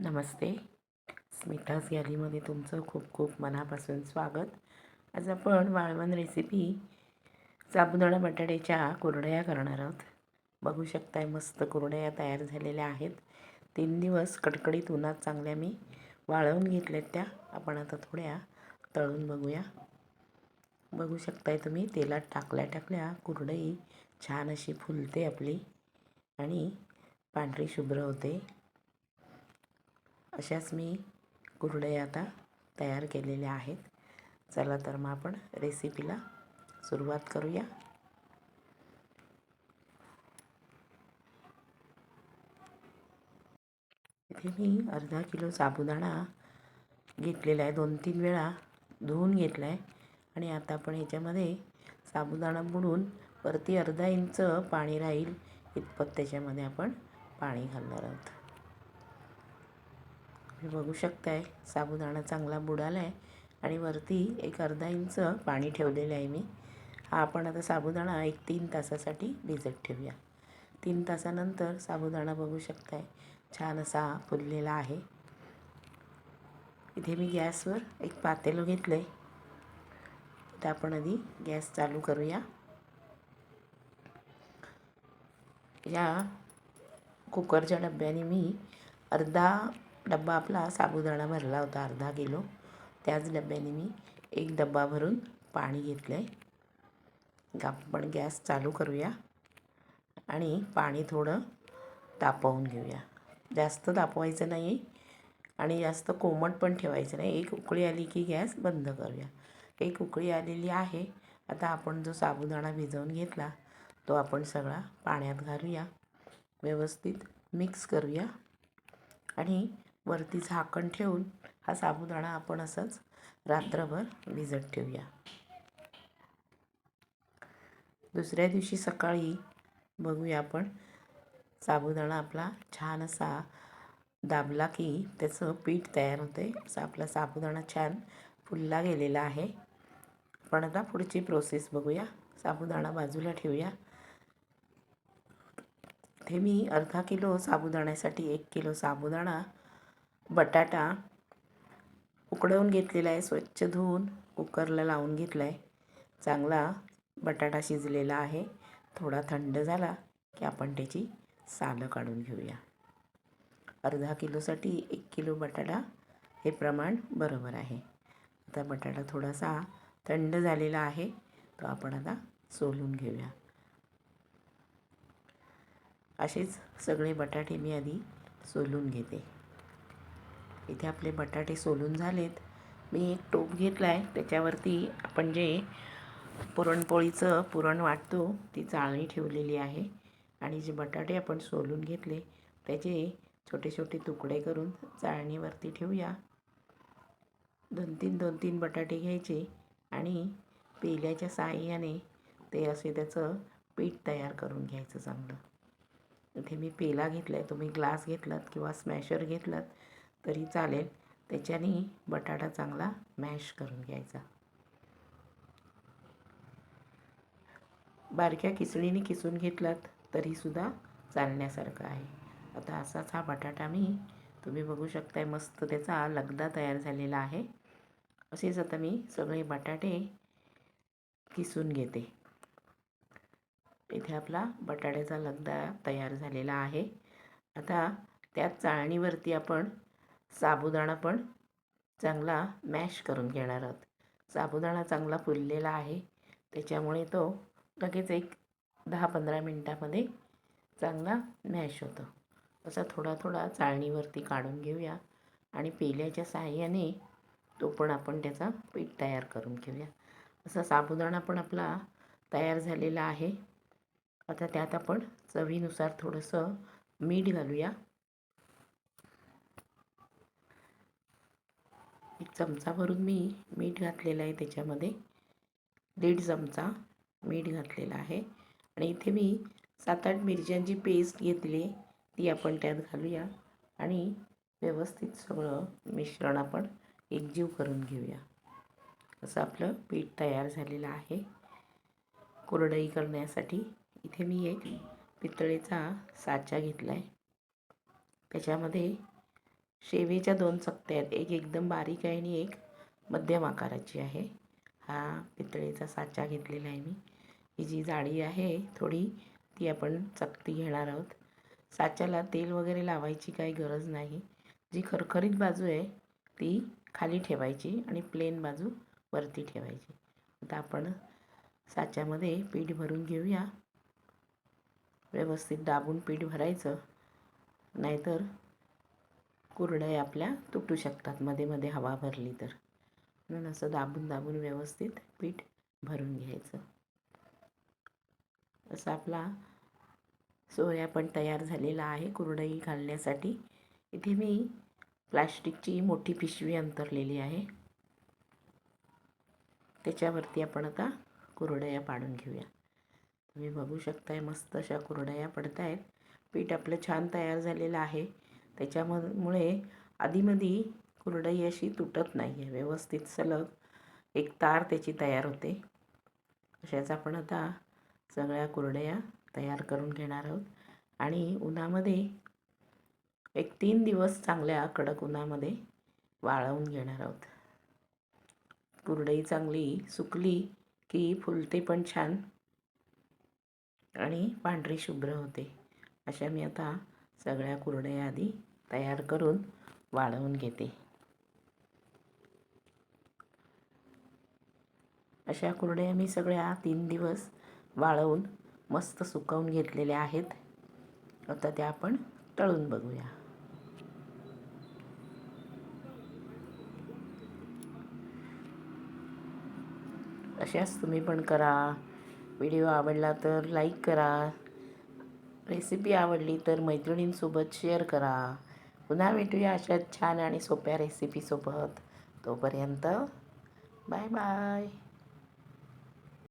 नमस्ते. स्मिताज गॅलीमध्ये तुमचं खूप खूप मनापासून स्वागत. आज आपण वाळवण रेसिपी साबुदाणा बटाट्याच्या कुरडया करणार आहोत. बघू शकताय मस्त कुरडया तयार झालेल्या आहेत. तीन दिवस कडकडीत उन्हात चांगल्या मी वाळवून घेतल्यात त्या. आपण आता थोड्या तळून बघूया. बघू शकताय तुम्ही तेलात टाकल्या टाकल्या कुरडई छान अशी फुलते आपली. आणि पांढरी शुभ्र होते. अशाच मी कुरडया आता तयार केलेल्या आहेत. चला तर मग आपण रेसिपीला सुरुवात करूया. इथे मी अर्धा किलो साबुदाणा घेतलेला आहे. दोन तीन वेळा धुवून घेतला आहे आणि आता आपण याच्यामध्ये साबुदाणा बुडून वरती अर्धा इंच पाणी राहील. इतपत त्याच्यामध्ये आपण पाणी घालणार आहोत. मी बघू शकताय. साबुदाणा चांगला बुडाला आहे आणि वरती एक अर्धा इंच पाणी ठेवलेलं आहे मी. हा आपण आता साबुदाणा एक तीन तासासाठी भिजत ठेवूया. तीन तासानंतर साबुदाणा बघू शकताय. छान असा फुललेला आहे. इथे मी गॅसवर एक पातेलं घेतलं आहे तर आपण आधी गॅस चालू करूया. या कुकरच्या डब्याने मी अर्धा डब्बा आपला साबुदाणा भरला होता अर्धा किलो. त्याच डब्याने मी एक डब्बा भरून पाणी घेतलं आहे आपण गॅस चालू करूया आणि पाणी थोडं तापवून घेऊया. जास्त तापवायचं नाही आणि जास्त कोमट पण ठेवायचं नाही. एक उकळी आली की गॅस बंद करूया. एक उकळी आलेली आहे. आता आपण जो साबुदाणा भिजवून घेतला तो आपण सगळा पाण्यात घालूया. व्यवस्थित मिक्स करूया. आणि वरती झाकण ठेवून हा साबुदाणा आपण असंच रात्रभर भिजत ठेवूया. दुसऱ्या दिवशी सकाळी बघूया आपण. साबुदाणा आपला छान असा दाबला की त्याचं पीठ तयार होते आपला साबुदाणा छान फुलला गेलेला आहे. पण आता पुढची प्रोसेस बघूया. साबुदाणा बाजूला ठेवूया. ते मी अर्धा किलो साबुदाण्यासाठी एक किलो साबुदाणा बटाटा उकडवून घेतलेला आहे स्वच्छ धुवून कुकरला लावून घेतला आहे चांगला बटाटा शिजलेला आहे. थोडा थंड झाला की आपण त्याची सालं काढून घेऊया. अर्धा किलोसाठी एक किलो बटाटा हे प्रमाण बरोबर आहे. आता बटाटा थोडासा थंड झालेला आहे तो आपण आता सोलून घेऊया. असेच सगळे बटाटे मी आधी सोलून घेते. इथे आपले बटाटे सोलून झालेत. मी एक टोप घेतला आहे त्याच्यावरती आपण जे पुरणपोळीचं पुरण वाटतो ती चाळणी ठेवलेली आहे. आणि जे बटाटे आपण सोलून घेतले त्याचे छोटे छोटे तुकडे करून चाळणीवरती ठेवूया. दोन तीन दोन तीन बटाटे घ्यायचे आणि पेल्याच्या साह्याने ते असे त्याचं पीठ तयार करून घ्यायचं चांगलं. इथे मी पेला घेतला आहे तुम्ही ग्लास घेतलात किंवा स्मॅशर घेतलात. तरी चालेल. त्याच्याने बटाटा चांगला मॅश करून घ्यायचा. बारक्या किसणीने किसून घेतलात तरीसुद्धा चालण्यासारखं आहे. आता असाच हा बटाटा मी तुम्ही बघू शकताय मस्त त्याचा लगदा तयार झालेला आहे. असेच आता मी सगळे बटाटे किसून घेते. इथे आपला बटाट्याचा लगदा तयार झालेला आहे. आता त्याच चाळणीवरती आपण साबुदाणा पण चांगला मॅश करून घेणार आहोत. साबुदाणा चांगला फुललेला आहे. त्याच्यामुळे तो लगेच एक दहा पंधरा मिनटामध्ये चांगला मॅश होतो. असा थोडा थोडा चाळणीवरती काढून घेऊया आणि पेल्याच्या साहाय्याने तो पण आपण त्याचा पीठ तयार करून घेऊया. असा साबुदाणा पण आपला तयार झालेला आहे. आता त्यात आपण चवीनुसार थोडंसं मीठ घालूया. एक चमचा भरून मी मीठ घातलेलं आहे त्याच्यामध्ये. दीड चमचा मीठ घातलेलं आहे. आणि इथे मी सात आठ मिरच्यांची पेस्ट घेतली ती आपण त्यात घालूया. आणि व्यवस्थित सगळं मिश्रण आपण एकजीव करून घेऊया. असं आपलं पीठ तयार झालेलं आहे. कोरडई करण्यासाठी इथे मी एक पितळेचा साचा घेतला आहे त्याच्यामध्ये शेवेच्या दोन चकत्या आहेत. एक एकदम बारीक आहे आणि एक मध्यम आकाराची आहे. हा पितळेचा साचा घेतलेला आहे मी. ही जी जाळी आहे थोडी ती आपण चकती घेणार आहोत. साच्याला तेल वगैरे लावायची काही गरज नाही. जी खरखरीत बाजू आहे ती खाली ठेवायची आणि प्लेन बाजू वरती ठेवायची. आता आपण साच्यामध्ये पीठ भरून घेऊया. व्यवस्थित दाबून पीठ भरायचं. नाहीतर कुरडया आपल्या तुटू शकतात. मध्ये मध्ये हवा भरली तर. म्हणून असं दाबून दाबून व्यवस्थित पीठ भरून घ्यायचं. असा आपला सोया पण तयार झालेला आहे कुरडई घालण्यासाठी. इथे मी प्लास्टिकची मोठी पिशवी अंतरलेली आहे. त्याच्यावरती आपण आता कुरडया पाडून घेऊया. तुम्ही बघू शकताय मस्त अशा कुरडया पडत आहेत पीठ आपलं छान तयार झालेलं आहे. त्याच्यामुळे आधीमधी कुरडई अशी तुटत नाही आहे व्यवस्थित सलग एक तार त्याची तयार होते. अशाच आपण आता सगळ्या कुरडया तयार करून घेणार आहोत. आणि उन्हामध्ये एक तीन दिवस चांगल्या कडक उन्हामध्ये वाळवून घेणार आहोत. कुरडई चांगली सुकली की फुलते पण छान आणि पांढरी शुभ्र होते. अशा मी आता सगळ्या कुरडया आधी तयार करून वाळवून घेते. अशा कुरड्या मी सगळ्या तीन दिवस वाळवून मस्त सुकवून घेतलेल्या आहेत. आता त्या आपण तळून बघूया. अशाच तुम्ही पण करा. व्हिडिओ आवडला तर लाईक करा. रेसिपी आवडली तर मैत्रिणींसोबत शेअर करा. पुन्हा भेटूया अशाच छान आणि सोप्या रेसिपीसोबत तोपर्यंत बाय बाय